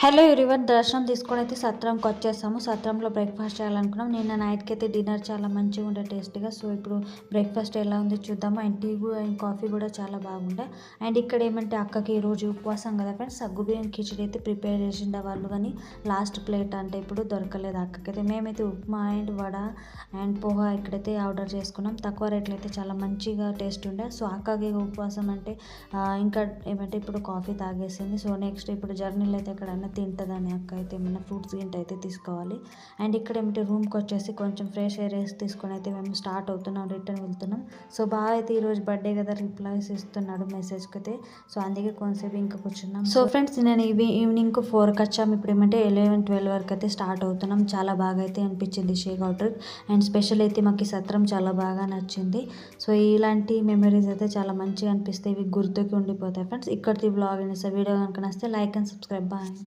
Hello everyone దర్శనం తీసుకొని అయితే సత్రంకి వచ్చేసాము. సత్రంలో బ్రేక్ఫాస్ట్ చేయాలనుకున్నాం. నిన్న నైట్కి అయితే డిన్నర్ చాలా మంచిగా ఉండే టేస్ట్గా. సో ఇప్పుడు బ్రేక్ఫాస్ట్ ఎలా ఉంది చూద్దాము. అండ్ టీ కూడా అండ్ కాఫీ కూడా చాలా బాగుండే. అండ్ ఇక్కడ ఏమంటే అక్కకి ఈ రోజు ఉపవాసం కదా ఫ్రెండ్స్. సగ్గు బియ్యం కిచడి అయితే ప్రిపేర్ చేసిండే వాళ్ళు కానీ లాస్ట్ ప్లేట్ అంటే ఇప్పుడు దొరకలేదు అక్కకైతే. మేమైతే ఉప్మా అండ్ వడ అండ్ పోహా ఇక్కడైతే ఆర్డర్ చేసుకున్నాం. తక్కువ రేట్లు అయితే చాలా మంచిగా టేస్ట్ ఉండే. సో అక్కకి ఉపవాసం అంటే ఇంకా ఏమంటే ఇప్పుడు కాఫీ తాగేసింది. సో నెక్స్ట్ ఇప్పుడు జర్నీలో అయితే ఎక్కడైనా తింటుందని అక్క అయితే ఏమైనా ఫ్రూట్స్ గింట అయితే తీసుకోవాలి. అండ్ ఇక్కడ ఏమిటి రూమ్కి వచ్చేసి కొంచెం ఫ్రెష్ ఎయిర్ వేసి తీసుకొని అయితే మేము స్టార్ట్ అవుతున్నాం రిటర్న్ వెళ్తున్నాం. సో బాగా అయితే ఈరోజు బర్త్డే కదా రిప్లైస్ ఇస్తున్నాడు మెసేజ్కి అయితే. సో అందుకే కొంతసేపు ఇంకా కూర్చున్నాం. సో ఫ్రెండ్స్ నేను ఇవి ఈవినింగ్ ఫోర్కి వచ్చాము ఇప్పుడు ఏమంటే ఎలెవెన్ ట్వెల్వ్ వరకు అయితే స్టార్ట్ అవుతున్నాం. చాలా బాగా అయితే అనిపించింది షేక్ అవుట్ అండ్ స్పెషల్ అయితే మాకు ఈ సత్రం చాలా బాగా నచ్చింది. సో ఇలాంటి మెమరీస్ అయితే చాలా మంచిగా అనిపిస్తాయి. ఇవి గుర్తుకి ఉండిపోతాయి ఫ్రెండ్స్ ఇక్కడికి బ్లాగ్ అనేసి వీడియో కనుక నచ్చితే లైక్ అండ్ సబ్స్క్రైబ్ బాయ్